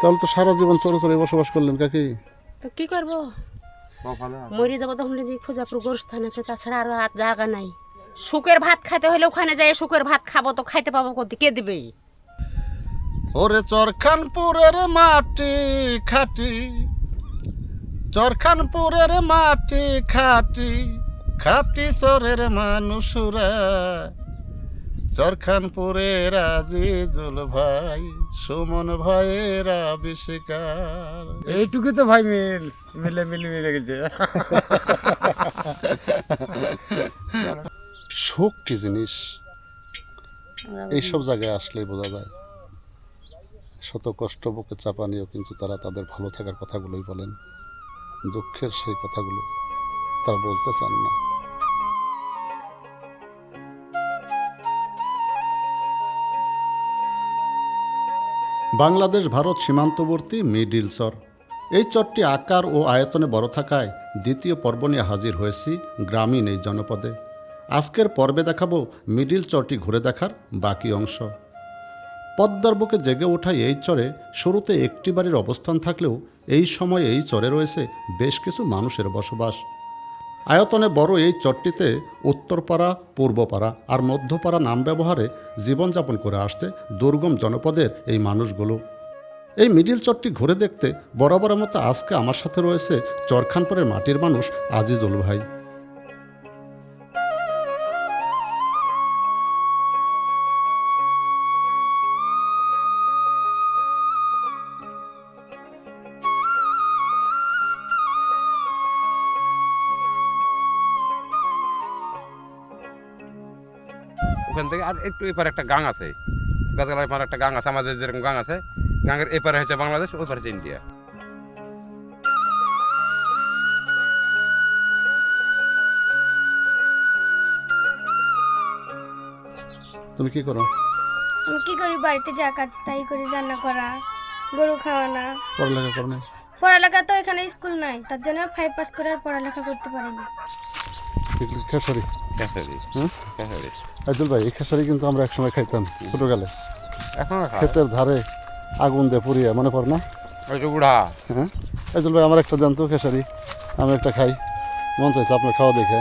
তাহলে তো সারা জীবন চরে চরে বসবাস করলেন কাকি? তো কি করব? মরে যাব তখন যে খোঁজাপুর গোরস্থান আছে তাছাড়া আর আর জায়গা নাই। শুকের ভাত খাইতে হলে ওখানে যাই শুকের ভাত খাব তো খাইতে পাবো কোথায়? কে দিবে? ওরে চরখানপুরের মাটি খাটি। চরখানপুরের মাটি খাটি খাটি চরের মানুষরা। চরখানপুরের আজিজুল ভাই সুমন ভাইয়ের আবিষ্কার। এইটুকু তো ভাই মিল মিলে মিলে মিলে গেছে। শোক কি জিনিস? এইসব জায়গায় আসলেই বোঝা যায়। শত কষ্ট বুকে চাপা নিয়েও কিন্তু তারা তাদের ভালো থাকার কথাগুলোই বলেন। দুঃখের সেই কথাগুলো তারা বলতে চান না। বাংলাদেশ, ভারত সীমান্তবর্তী মিডিল চর। এই চরটি আকার ও আয়তনে বড় থাকায় দ্বিতীয় পর্ব নিয়ে হাজির হয়েছি গ্রামীণ এই জনপদে। আজকের পর্বে দেখাবো মিডিল চরটি ঘুরে দেখার বাকি অংশ। পদ্মার বুকে জেগে ওঠা এই চরে শুরুতে একটি বাড়ির অবস্থান থাকলেও এই সময় এই চরে রয়েছে বেশ কিছু মানুষের বসবাস। আয়তনে বড় এই চরটিতে উত্তরপাড়া, পূর্বপাড়া আর মধ্যপাড়া নাম ব্যবহারে জীবনযাপন করে আসছে দুর্গম জনপদের এই মানুষগুলো। এই মিডিল চরটি ঘুরে দেখতে বরাবরের মতো আজকে আমার সাথে রয়েছে চরখানপুরের মাটির মানুষ আজিজুল ভাই। একটু এপারে একটা গাং আছে। বেতগালার এপারে একটা গাং আছে আমাদের যেরকম গাং আছে গাঙের এপারে হচ্ছে বাংলাদেশ ওই পারে হচ্ছে ইন্ডিয়া। তুমি কি করো? আমি কি করি বাড়িতে যা কাজ তাই করি রান্না করা গরু খাওয়ানা। পড়ালেখা করো না? পড়ালেখা তো এখানে স্কুল নাই তার জন্য ফাইভ পাস করে আর পড়ালেখা করতে পারিনি। খেসারি? ক্যাসারি আজুল ভাই এই খেসারি কিন্তু আমরা একসময় খাইতাম ছোটকালে। এখন ক্ষেতের ধারে আগুন দিয়ে পুড়িয়ে মনে পড় না? ওই যে বুড়া। হ্যাঁ? আজুল ভাই আমার একটা দেন তো খেসারি আমি একটা খাই। মন চাইছে আপনার খাওয়া দেখে।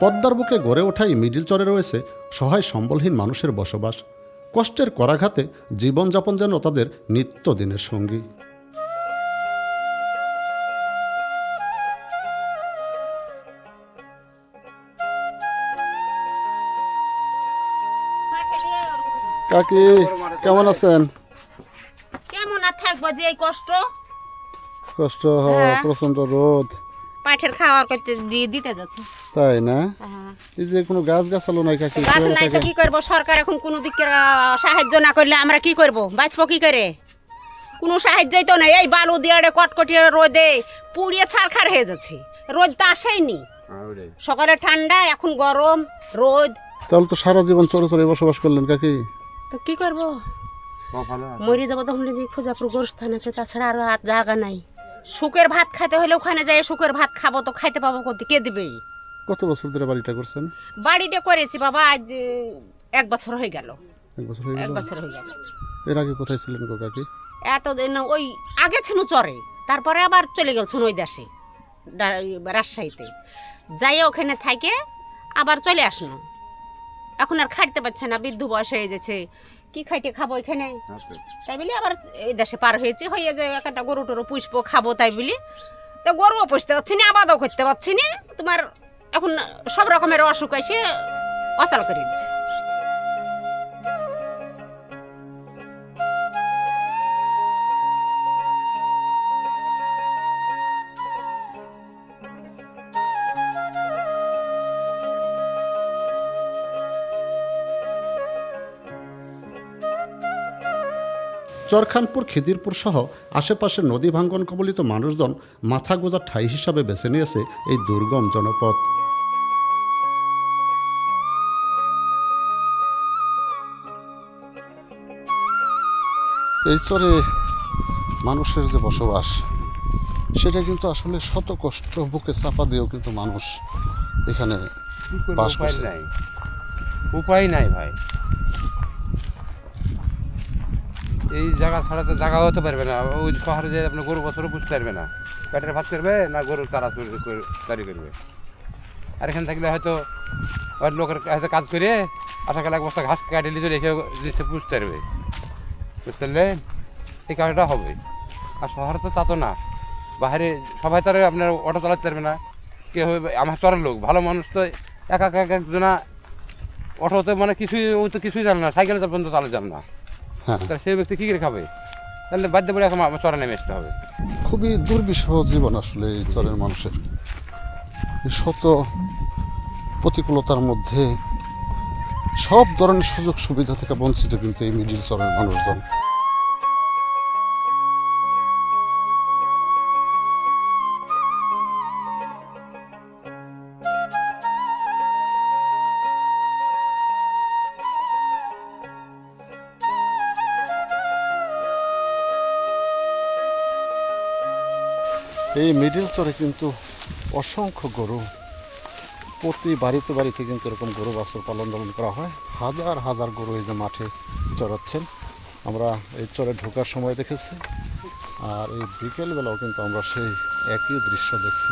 পদ্মার বুকে গড়ে ওঠাই মিডিল চরে রয়েছে সহায় সম্বলহীন মানুষের বসবাস। কষ্টের করাঘাতে জীবনযাপন যেন তাদের নিত্যদিনের সঙ্গী। কাকি কেমন আছেন? কেমন আর থাকব যে এই কষ্ট? কষ্ট হয় হ্যাঁ। প্রচণ্ড রোদ। পাঠের খাওয়ার করতে দিয়ে দিতে যাচ্ছে। তাই না? হ্যাঁ। এই যে কোনো গাছ গাছালো নাই কাকি? গাছ নাই তো কি করব? সরকার এখন কোনো আহ, সাহায্য না করলে আমরা কি করব? বাঁচবো কি করে? কোনো সাহায্যই তো নেই। এই বালু দিয়ে কটকটিয়ে রোদে পুড়িয়ে ছারখার হয়ে যাচ্ছে। রোদ তো আসেইনি। সকালে ঠান্ডা এখন গরম রোদ। তাহলে তো সারা জীবন চরে চরে বসবাস করলেন কাকি? তো কি করব? মরে যাব তখন যে খোঁজাপুর গোরস্থান আছে তাছাড়া আর জায়গা নাই। শুকের ভাত খাইতে হলে ওখানে যাই শুকের ভাত খাব তো খাইতে পাবো কোথায়? কে দিবে? কত বছর ধরে বাড়িটা করছেন? বাড়িটা করেছি বাবা আজ এক বছর হয়ে গেল। এক বছর হয়ে এক গেল বছর হয়ে গেল। এর আগে কোথায় ছিলেন গো কাকি? এতদিন ওই আগে ছিল চরে তারপরে আবার চলে গেছেন ওই দেশে রাজশাহীতে। যাই ওখানে থাকে আবার চলে আসলো এখন আর খাইতে পারছে না বৃদ্ধ বয়স হয়ে গেছে। কি খাইতে খাব এখানে? তাই বলি আবার এই দেশে পার হয়েছে হয়ে যে একটা গরু টরু পুষবো খাব তাই বলি। তো গরুও পুষতে পারছি না আবাদও করতে পারছি না। তোমার এখন সব রকমের অসুখ এসে অচল করে দিচ্ছে। চরখানপুর খিদিরপুর সহ আশেপাশের নদী ভাঙ্গন কবলিত মানুষজন মাথা গোজা ঠাই হিসাবে বেছে নিয়েছে এই দুর্গম জনপদ। এই চরে মানুষের যে বসবাস সেটা কিন্তু আসলে শত কষ্ট বুকে চাপা দিয়েও কিন্তু মানুষ এখানে বাস করছে। উপায় নাই ভাই। এই জায়গা ছাড়া তো জায়গা হতে পারবে না। ওই শহরে যে আপনার গরু, বছরও পুষতে পারবে না। পেটের ভাত করবে না গরুর তারা তৈরি করবে। আর এখানে থাকলে হয়তো ওই লোকের হয়তো কাজ করে আশা কালে এক বস্তা ঘাস কাটে লিচে রেখে জিনিসটা পুষতে পারবে। বুঝতে পারলে? এই কাজটা হবে। আর শহরে তো তা তো না। বাইরে সবাই তো আর আপনার অটো চালাতে পারবে না। কে হবে আমার চরের লোক, ভালো মানুষ তো এক এক এক একজনা অটোতে মানে কিছুই ও তো কিছুই জানে না, সাইকেল পর্যন্ত চালাতে জানে না। তাহলে সেই ব্যক্তি কী করে খাবে? তাহলে বাধ্য পড়ে এখন চরে নেমে আসতে হবে। খুবই দুর্বিষহ জীবন আসলে এই চরের মানুষের। শত প্রতিকূলতার মধ্যে সব ধরনের সুযোগ সুবিধা থেকে বঞ্চিত কিন্তু এই মিডিল চরের মানুষজন। এই মিডিল চরে কিন্তু অসংখ্য গরু। প্রতি বাড়িতে বাড়িতে কিন্তু এরকম গরু বাছুর পালন টালন করা হয়। হাজার হাজার গরু এই যে মাঠে চড়াচ্ছেন। আমরা এই চরে ঢোকার সময় দেখেছি। আর এই বিকেলবেলাও কিন্তু আমরা সেই একই দৃশ্য দেখছি।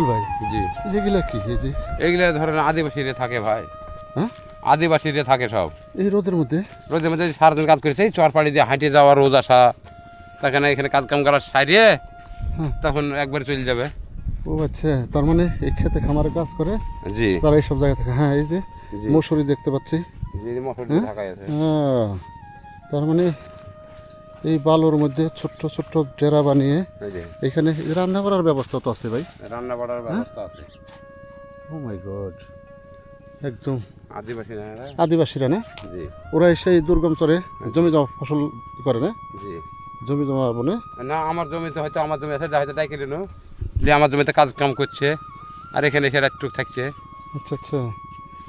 আব্দুল ভাই? জি। যেগুলা কি? এই যে এইগুলো ধরেন আদিবাসীরা থাকে ভাই। হ্যাঁ? আদিবাসীরা থাকে সব। এই রোদের মধ্যে? রোদের মধ্যে সারাদিন কাজ করেছে এই চরপাড়ি দিয়ে হাঁটে যাওয়া রোদ আসা। তাখানে এখানে কাজ কাম করা সারিয়ে হ্যাঁ। তখন একবার চলে যাবে। ও আচ্ছা তার মানে এই খেতে খামারে কাজ করে জি। তারা এইসব জায়গা থেকে হ্যাঁ এই যে জি। মসুরি দেখতে পাচ্ছি। জি মশর হ্যাঁ? ঢাকায় আছে। হ্যাঁ, তার মানে এই বালুর মধ্যে ছোট্ট ছোট্ট ডেরা বানিয়ে এখানে রান্না করার ব্যবস্থা তো আছে ভাই। রান্না বাড়ার ব্যবস্থা আছে। ও মাই গড একদম আদিবাসী না এরা? আদিবাসীরা না? ওরা সেই দুর্গম চরে জমি জমা ফসল করে না? জমি জমা বনে? না আমার জমিতে হয়তো আমার জমি আছে হয়তো ডাইকে নিল যে আমার জমিতে কাজ কাম করছে আর এখানে এসে রাতটুক থাকছে। আচ্ছা আচ্ছা।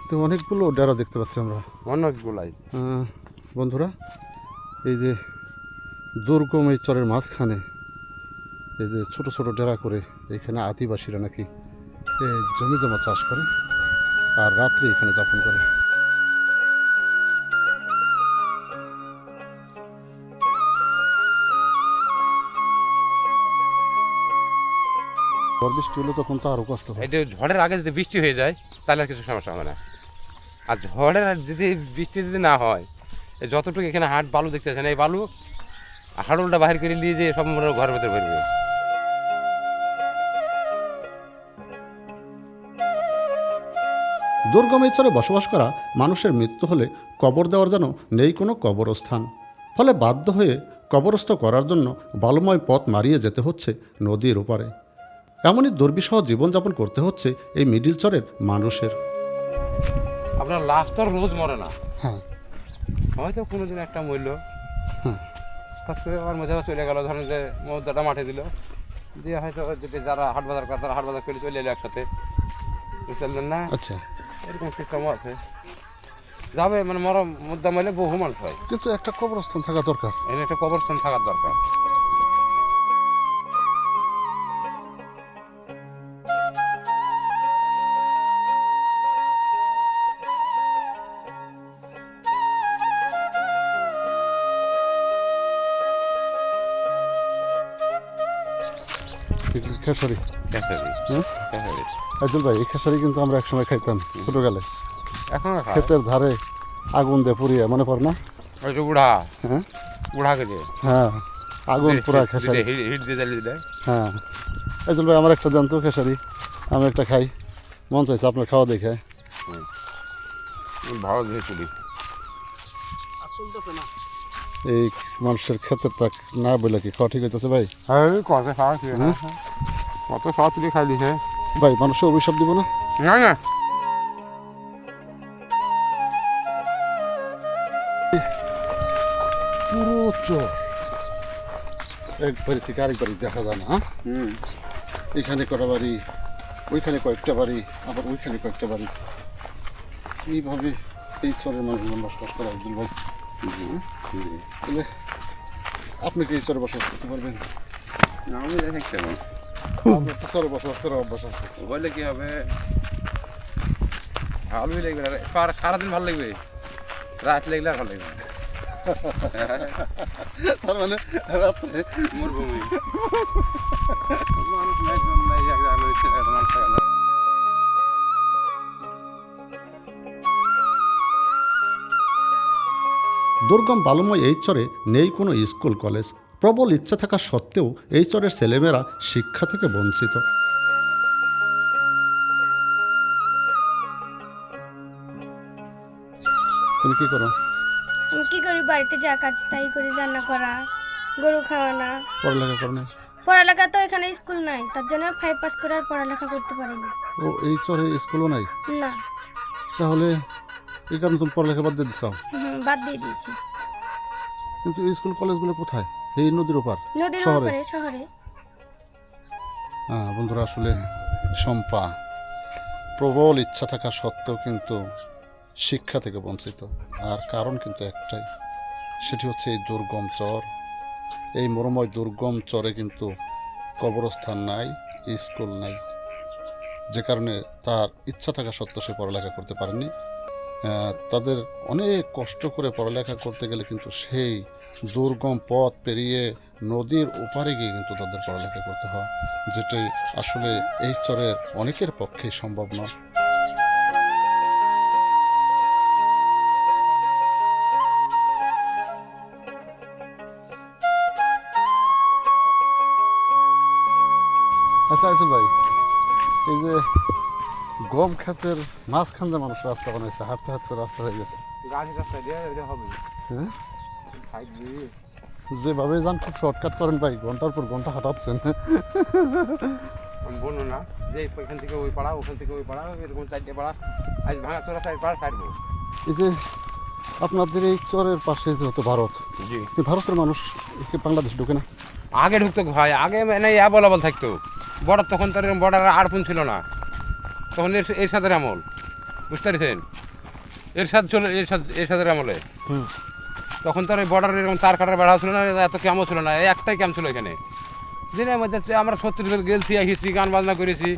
তো অনেকগুলো ডেরা দেখতে পাচ্ছি আমরা। অনেকগুলাই। বন্ধুরা এই যে দুর্গম এই চরের মাঝখানে এই যে ছোট ছোট ডেরা করে এখানে আদিবাসীরা নাকি জমি জমা চাষ করে আর রাত্রে এখানে যাপন করে। ঝড় বৃষ্টি হলে তখন তো আরও কষ্ট হয়। এটা ঝড়ের আগে যদি বৃষ্টি হয়ে যায়, তাহলে আর কিছু সমস্যা হবে না। আর ঝড়ের যদি বৃষ্টি যদি না হয় যতটুকু এখানে হাট বালু দেখতেছেন এই বালু হাড়লটা বাহির করে নিয়ে যে সব মনে হয় ঘরের ভেতরে ভরবে দুর্গম এই চরে বসবাস করা মানুষের মৃত্যু হলে কবর দেওয়ার যেন নেই কোনো কবরস্থান। ফলে বাধ্য হয়ে কবরস্থ করার জন্য বালুময় পথ মারিয়ে যেতে হচ্ছে নদীর ওপারে এমনই দুর্বিষহ জীবনযাপন করতে হচ্ছে এই মিডিল চরের মানুষের। আপনার লাশ তো রোজ মরে না। হ্যাঁ। হয়তো কোনো দিন একটা মূল্য। হুম। হঠাৎ করে আমার মধ্যে চলে গেল ধরেন যে মধ্যাটা মাঠে দিল। দিয়ে হয়তো যদি যারা হাট বাজার করে তারা হাট বাজার করে চলে এলো একসাথে। বুঝতে না আচ্ছা। এরকম সিস্টেমও আছে। যাবে মানে মরা মুদ্রা মাইলে বহু মানুষ হয়। কিন্তু একটা কবরস্থান থাকা দরকার। এখানে একটা কবরস্থান থাকার দরকার। খেসারি খেসারি? খেসারি আজল ভাই এই খেসারি কিন্তু আমরা একসময় খাইতাম ছোটকালে। এখন খায়? ক্ষেতের ধারে আগুন দিয়ে পুড়িয়ে মনে পড়ে না? ওই যে বুড়া হ্যাঁ? বুড়া করে হ্যাঁ আগুন পুরা খেসারি হিট দিয়ে জ্বালিয়ে দেয় হ্যাঁ। আজল ভাই আমার একটা জানতো খেসারি আমি একটা খাই। মন চাইছে আপনার খাওয়া দেখে। ভালো দিয়ে চুলি এই মানুষের খেতে তাক না বলে কি খাওয়া ঠিক হইতেছে ভাই? হ্যাঁ কথা খাওয়া ঠিক হ্যাঁ, হ্যাঁ। কত খাওয়া তুলে খাইলি হ্যাঁ ভাই মানুষের অভিশাপ দিব না? না না। পুরো চোর। এক বাড়ি থেকে আরেক বাড়ি দেখা যায় না হ্যাঁ? এখানে কটা বাড়ি ওইখানে কয়েকটা বাড়ি আবার ওইখানে কয়েকটা বাড়ি। এইভাবে এই চরের মানুষজন বসবাস করে একজন ভাই। তাহলে আপনি কি এই চরে বসবাস করতে পারবেন আমি দেখতে পাবো আপনার তো চরে বসবাস করার অভ্যাস আছে বললে কি হবে ভালোই লাগবে আর সারা- সারাদিন ভালো লাগবে রাত লাগলে আর ভালো লাগবে না। তার মানে রাত্রে মরুভূমি মানুষ দুর্গম বালুময় এই চরে নেই কোনো স্কুল কলেজ। প্রবল ইচ্ছা থাকা সত্ত্বেও এই চরের ছেলেমেয়েরা শিক্ষা থেকে বঞ্চিত। তুমি কি করো? আমি কি করি? বাড়িতে যা কাজ তাই করি। রান্না করা গরু খাওয়ানা। পড়ালেখা করো না পড়ালেখা তো এখানে স্কুল নাই। তার জন্য ফাইভ পাস করে আর পড়ালেখা করতে পারিনি। ও এই চরে স্কুলও নাই? না। তাহলে এই কারণে তুমি পড়ালেখা বাদ দিয়ে দিচ্ছাও বাদ দিয়ে দিয়েছি। কিন্তু স্কুল কলেজগুলো কোথায়? এই নদীর ওপার? নদীর? ওপরে শহরে। হ্যাঁ বন্ধুরা আসলে শম্পা প্রবল ইচ্ছা থাকা সত্ত্বেও কিন্তু শিক্ষা থেকে বঞ্চিত। আর কারণ কিন্তু একটাই সেটি হচ্ছে এই দুর্গম চর। এই মরময় দুর্গম চরে কিন্তু কবরস্থান নাই স্কুল নাই। যে কারণে তার ইচ্ছা থাকা সত্ত্বেও সে পড়ালেখা করতে পারেনি। তাদের অনেক কষ্ট করে পড়ালেখা করতে গেলে কিন্তু সেই দুর্গম পথ পেরিয়ে নদীর ওপারে গিয়ে কিন্তু তাদের পড়ালেখা করতে হয় যেটি আসলে এই চরের অনেকের পক্ষেই সম্ভব নয়। গম ক্ষেতের মাঝখান দিয়ে মানুষ রাস্তা বানাইছে হাঁটতে হাঁটতে রাস্তা হয়ে গেছে। হ্যাঁ? সাইড যেভাবে যান খুব শর্টকাট করেন ভাই ঘণ্টার পর ঘণ্টা হাঁটাচ্ছেন। বলল না যে এখান থেকে ওই পাড়া ওখান থেকে ওই পাড়া এরকম চারটে পাড়া আজ ভাঙা চোরা চার পাড়া ছাড়বো এই যে আপনাদের এই চরের পাশে হতো ভারত জি। ভারতের মানুষ কি বাংলাদেশ ঢুকে না? আগে ঢুকতো ভাই আগে মানে অ্যাভেলেবল থাকতো। বর্ডার তখন তো এরকম বর্ডার আর ফোন ছিল না। তখন এর এর সাথে আমল। বুঝতে পারছেন? এর সাথে চলে এর সাথে এর সাথে আমলে। তখন তো আর বর্ডার এরকম তার কাটার বেড়া ছিল না এত ক্যামও ছিল না এই একটাই ক্যাম্প ছিল এখানে। দিনের মধ্যে আমরা ছত্রিশগড় গেলছি আসিছি গান বাজনা করেছি।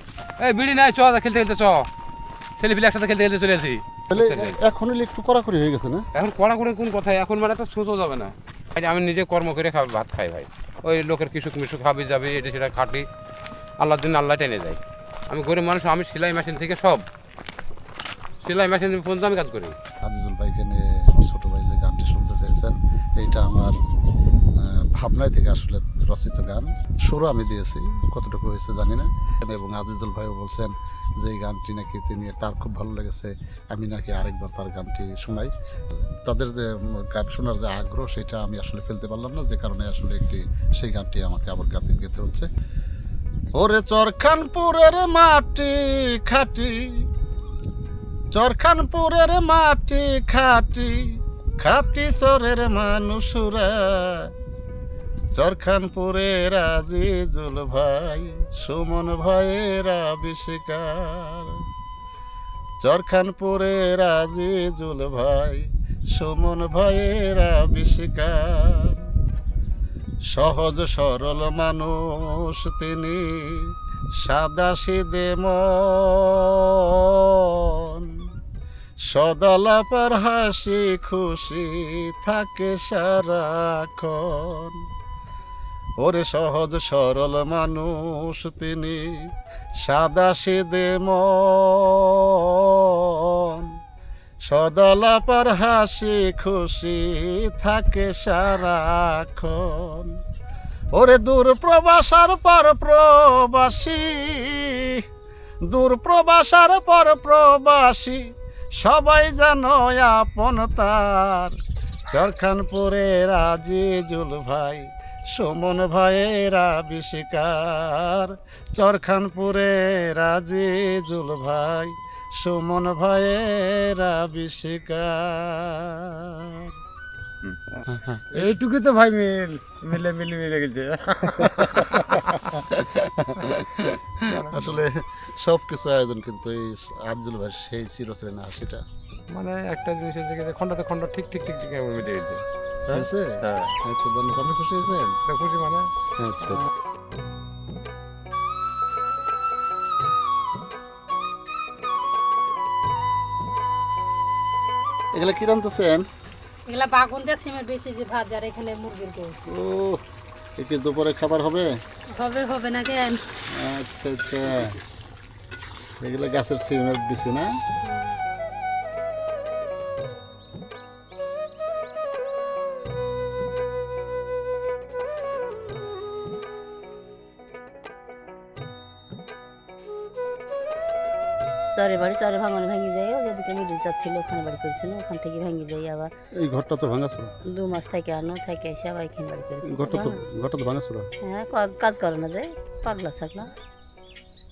এই বিড়ি নাই চ খেলতে খেলতে চ। ছেলে পিলে একসাথে খেলতে খেলতে চলে আসি। এখন একটু কড়াকড়ি হয়ে গেছে না? এখন কড়াকড়ি কোন কথা? এখন মানে একটা সোচও যাবে না। আমি নিজে কর্ম করে ভাত খাই ভাই। ওই লোকের কিসুক মিশুক হাবি যাবে এটা সেটা খাটি। আল্লাহর দিন আল্লাহ টেনে যায় আমি গরিব মানুষ, আমি সেলাই মেশিন থেকে সব। সেলাই মেশিন পর্যন্ত আমি কাজ করি। আজিজুল ভাইকে নিয়ে আমার ছোটো ভাই যে গানটি শুনতে চেয়েছেন, এইটা আমার ভাবনায় থেকে আসলে রচিত গান। সুরও আমি দিয়েছি, কতটুকু হয়েছে জানি না। এবং আজিজুল ভাইও বলছেন যে এই গানটি নাকি তিনি, তার খুব ভালো লেগেছে, আমি নাকি আরেকবার তার গানটি শোনাই। তাদের যে গান শোনার যে আগ্রহ, সেটা আমি আসলে ফেলতে পারলাম না, যে কারণে আসলে একটি, সেই গানটি আমাকে আবার গাতে গেতে হচ্ছে। ওরে চরখানপুরের মাটি খাটি, চরখানপুরের মাটি খাটি খাটি চরের মানুষরা চরখানপুরের আজিজুল ভাই, সুমন ভাইয়ের আবিষ্কার। চরখানপুরের আজিজুল ভাই, সুমন ভাইয়ের আবিষ্কার। সহজ সরল মানুষ তিনি সাদা সিদে মন। সদালাপার হাসি খুশি থাকে সারাক্ষণ। ওরে সহজ সরল মানুষ তিনি সাদা সিদে মন। সদলাপার হাসি খুশি থাকে সারাক্ষণ। ওরে দূর প্রবাসার পর প্রবাসী, দূর প্রবাসার পর প্রবাসী, সবাই যেন আপন তার। চরখানপুরের আজিজুল ভাই, সুমন ভাইয়ের আবিষ্কার। চরখানপুরের আজিজুল ভাই সুমন ভাইয়ের আবিষ্কার। এইটুকু তো ভাই মিল মিলে মিলে মিলে গেছে। আসলে সব কিছু আয়োজন কিন্তু এই আজুল ভাই সেই চিরচেনা হাসিটা মানে একটা জিনিস হচ্ছে কি যে খণ্ডতে খণ্ড ঠিক ঠিক ঠিক ঠিক মিলে গেছে। হ্যাঁ। আচ্ছা ধন্যবাদ। আপনি খুশি হয়েছেন? খুশি মানে? আচ্ছা। এগুলা কি রান্তেছেন এগুলা বাগুন দিয়ে ছিমের বেঁচে যে ভাজার এখানে মুরগির গোছ ও একে দুপুরে খাবার হবে? হবে হবে না কেন আচ্ছা আচ্ছা। এগুলো গাছের সিমের বেচে না? চরে বাড়ি চরে ভাঙনে ভেঙে যাই ও যেদিকে মিডিল চর ছিল ওখানে বাড়ি করেছিল ওখান থেকে ভেঙে যাই আবার। এই ঘরটা তো ভাঙা ছিল? দু মাস থেকে আনো থেকে এসে আবার এখানে বাড়ি করেছি। ঘরটা তো ঘরটা তো ভাঙা ছিল? হ্যাঁ কাজ কাজ করে না যে পাগলা থাকলাম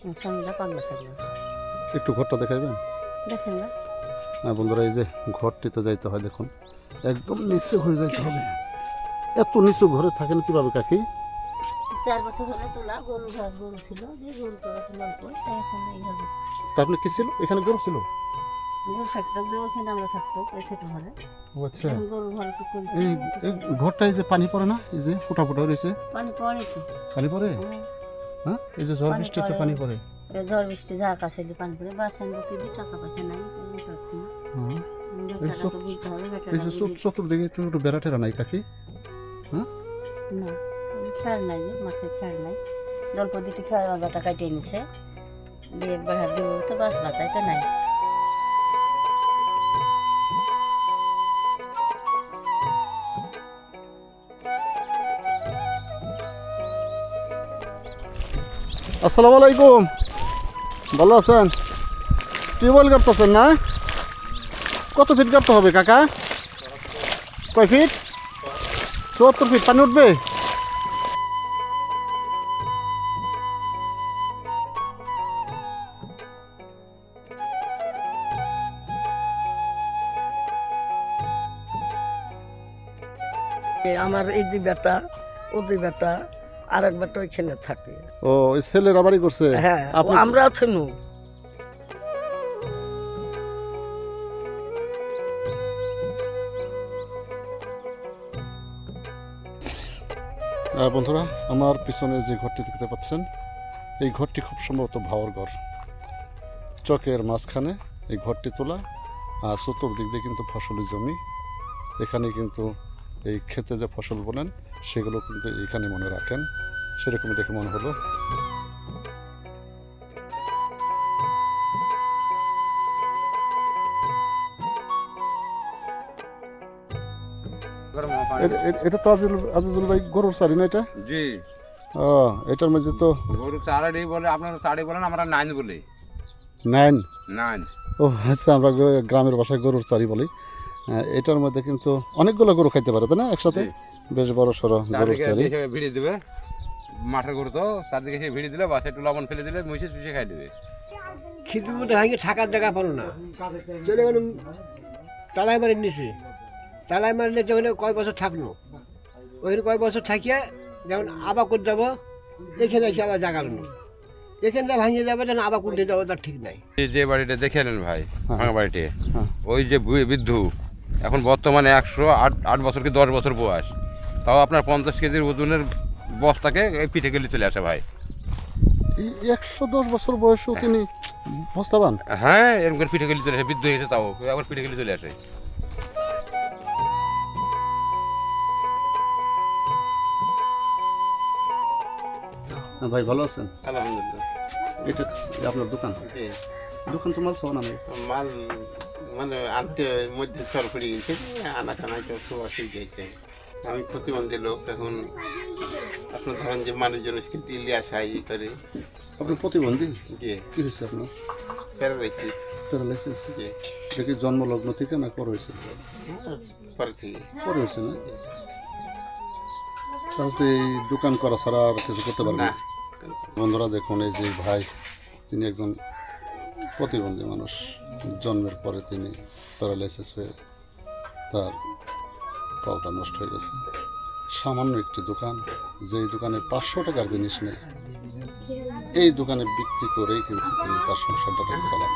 আমার স্বামীরা পাগলা থাকলাম একটু ঘরটা দেখাইবেন? দেখেন না। হ্যাঁ বন্ধুরা এই যে ঘরটিতে যাইতে হয় দেখুন। একদম নিচে হয়ে যাইতে হবে। এত নিচু ঘরে থাকেন কীভাবে কাকি? চার বছর হলে তোলা গরু ঘর গরু ছিল যে গরু তোলা ছিল অল্প। তাই এখন এইভাবে। তারপরে কি ছিল? এখানে গরু ছিল? গরু থাকতো যে ওখানে আমরা থাকতো ওই ছোট ঘরে। আচ্ছা। গরু ঘর তো করেছি? এই এই ঘরটা এই যে পানি পড়ে না এই যে ফোটা ফোটা রয়েছে? পানি পড়ে তো। পানি পড়ে? হ্যাঁ। হ্যাঁ? এই যে ঝড় বৃষ্টিতে পানি পড়ে। এই ঝড় বৃষ্টি যা আকাশ হইলে পানি পড়ে বাসন বকি দিয়ে টাকা পয়সা নাই পাচ্ছি না। হ্যাঁ। তো চতুর্দিকে বেড়া টেরা নাই কাকি? না। খেয়াল নাই, মাঠে খেয়াল নাই। জল্প দিতে খেয়াল বাবাটা কাটিয়ে নিছে। দিয়ে বেড়া দিব, তো বাস বাতাই তো নাই। আসসালামু আলাইকুম। ভালো আছেন? টিউবওয়েল কাটতেছেন না? কত ফিট কাটতে হবে, কাকা? কয় ফিট চুয়াত্তর ফিট পানি উঠবে? আমার এই যে বেটা ও যে বেটা আর এক বেটা ওইখানে থাকে। ও ছেলের আবারই করছে? হ্যাঁ আমরা আছেন আহ, বন্ধুরা আমার পিছনে যে ঘরটি দেখতে পাচ্ছেন এই ঘরটি খুব সম্ভবত ভাওয়ার ঘর। চকের মাঝখানে এই ঘরটি তোলা আর চতুর্দিক দিয়ে কিন্তু ফসলের জমি। এখানে কিন্তু এই ক্ষেতে যে ফসল বলেন সেগুলো কিন্তু এখানে মনে রাখেন। সেরকম দেখে মনে হলো। এটা তো আজিজুল ভাই গরুর সারি না এটা? জি। ও এটার মধ্যে তো গরু চারাডি বলে আপনারা চারি বলেন আমরা নাইন বলি। নাইন? নাইন। ও আচ্ছা আমরা গ্রামের ভাষায় গরুর চারি বলি। এটার মধ্যে কিন্তু অনেকগুলো গরু খাইতে পারে তাই না? একসাথে। বেশ বড় সড়ো দেখে ভিড়ি দেবে। মাঠের গরু তো চারদিকে সে ভিড়ি দিলে বাসে একটু লবণ ফেলে দিলে মুছে চুষে খাই দেবে। খিচুড়ির মধ্যে ভাঙে থাকার জায়গা পারো না। চলে গেল তালাই মারি নিছে তালাই মারি নিয়ে ওখানে কয় বছর থাকল? ওখানে কয় বছর থাকিয়ে যেমন আবার করে যাব এখানে এসে আবার নেই এখানটা ভাঙিয়ে যাবে যেন আবার কোনটা যাব তার ঠিক নাই। যে বাড়িটা দেখে এলেন ভাই ভাঙা বাড়িটি হ্যাঁ। ওই যে বু- বৃদ্ধ এখন বর্তমানে একশো আট আট বছর কি দশ বছর বয়স। তাও আপনার পঞ্চাশ কেজির ওজনের বস্তাকে এই পিঠে গেলে চলে আসে ভাই। একশো দশ বছর বয়সেও তিনি বস্তাবান? হ্যাঁ এরকম করে পিঠে গেলে চলে আসে বৃদ্ধ হয়েছে তাও আবার পিঠে গেলে চলে আসে। হ্যাঁ, ভাই ভালো আছেন? আলহামদুলিল্লাহ। এটা আপনার দোকান? দোকান তো মাল সব না মাল মানে আনতে মধ্যে চল পড়ে গেছে আনা টানায় তো খুব অসুবিধা আমি প্রতিবন্ধী লোক এখন আপনার ধরেন যে মানুষজন কিন্তু ইলিয়াস হয় ই করে। আপনি প্রতিবন্ধী? যে কি হয়েছে আপনার? প্যারালাইসিস। প্যারালাইসিস? যে এটা কি জন্মলগ্ন থেকে না পরে হয়েছে? পরে থেকে। পরে হয়েছে না? তাহলে এই দোকান করা ছাড়া আর কিছু করতে পারবেন? না না। বন্ধুরা দেখুন এই যে ভাই তিনি একজন প্রতিবন্ধী মানুষ জন্মের পরে তিনি প্যারালাইসিস হয়ে তার পাওটা নষ্ট হয়ে গেছে। সামান্য একটি দোকান যেই দোকানে পাঁচশো টাকার জিনিস নেই এই দোকানে বিক্রি করেই কিন্তু তিনি তার সংসারটাকে চালান।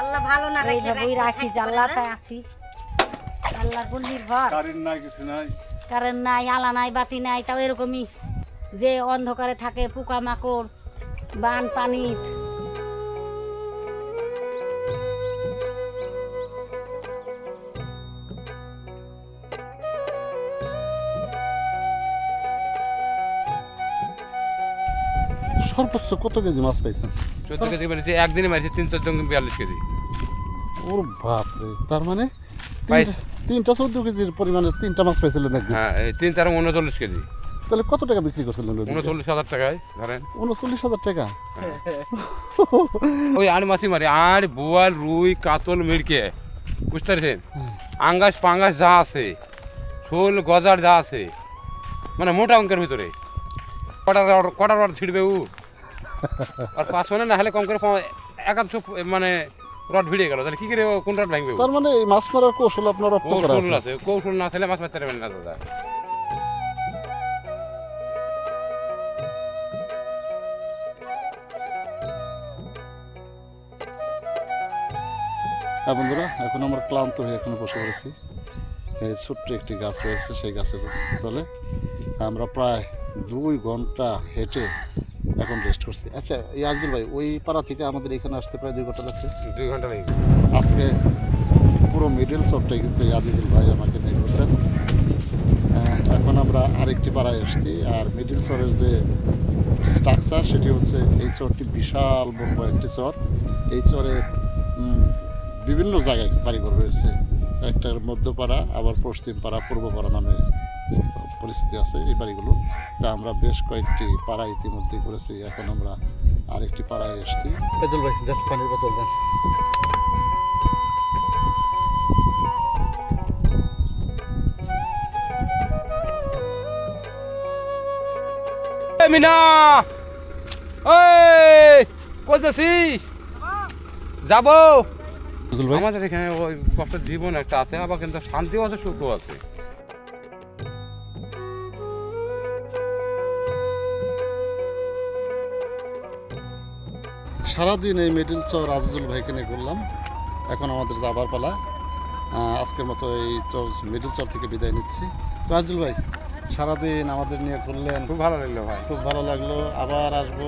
আল্লাহ ভালো না এইভাবেই রাখি জানলাতে আছি। আল্লাহর উপর নির্ভর। কারেন্ট নাই কিছু নাই। কারেন্ট নাই আলা নাই বাতি নাই তাও এরকমই যে অন্ধকারে থাকে পোকা মাকড় বান পানি সর্বোচ্চ কত কেজি মাছ পাইছেন? চোদ্দ কেজি মেরেছি একদিনে মেরেছি তিন চোদ্দ বিয়াল্লিশ কেজি। ওর বাপরে তার মানে তিনটা- চোদ্দ কেজির পরিমাণে তিনটা মাছ পাইছিলেন একদিন হ্যাঁ এই তিন চার উনচল্লিশ কেজি। তাহলে কত টাকা বিক্রি করছিলেন উনচল্লিশ হাজার টাকায় ধরেন। উনচল্লিশ হাজার টাকা? ওই আড় মাছি মারি আড় বোয়াল রুই কাতল মিড়কে বুঝতে পারছেন? আঙ্গাস পাঙ্গাস যা আছে শোল গজার যা আছে মানে মোটা অঙ্কের ভিতরে। কটার কটার ছিড়বে উ? আর পাঁচশো না হলে কম করে একাদশো মানে রড ভিড়ে গেল। তাহলে কি করে কোন রড ভাঙবে তার মানে এই মাছ মারার কৌশল আপনার রপ্ত করা কৌশল আছে আছে কৌশল না থাকলে মাছ মারতে পারবেন না দাদা। হ্যাঁ বন্ধুরা এখন আমরা ক্লান্ত হয়ে এখানে বসে পড়েছি। এই ছোট্ট একটি গাছ রয়েছে সেই গাছের তলে। আমরা প্রায় দুই ঘণ্টা হেঁটে এখন রেস্ট করছি। আচ্ছা এই আজদুল ভাই ওই পাড়া থেকে আমাদের এখানে আসতে প্রায় দুই ঘণ্টা লাগছে? দুই ঘণ্টা লেগে আজকে পুরো মিডল সবটাই কিন্তু এই আজিজুল ভাই আমাকে নিয়ে করছেন এখন আমরা আরেকটি পাড়ায় এসেছি আর মিডিল চরের যে স্ট্রাকচার সেটি হচ্ছে এই চরটি বিশাল বড় একটি চর। এই চরে বিভিন্ন জায়গায় বাড়িঘর রয়েছে। একটার মধ্যপাড়া আবার পশ্চিম পাড়া পূর্ব পাড়া নামে পরিস্থিতি আছে এই বাড়িগুলো তা আমরা বেশ কয়েকটি পাড়া ইতিমধ্যে করেছি এখন আমরা আরেকটি পাড়ায় এসেছি। ভাই দেন পানির বোতল দেন। মিনা! ওই কোথাছিস যাব? এজুল ভাই। আমাদের এখানে ওই কষ্ট জীবন একটা আছে আবার কিন্তু শান্তিও আছে সুখও আছে। সারাদিন এই মিডিল চর আজিজুল ভাইকে নিয়ে ঘুরলাম। এখন আমাদের যাবার পালা। আজকের মতো এই চর মিডিল চর থেকে বিদায় নিচ্ছি। তো আজিজুল ভাই সারাদিন আমাদের নিয়ে ঘুরলেন। খুব ভালো লাগল ভাই। খুব ভালো লাগল। আবার আসব।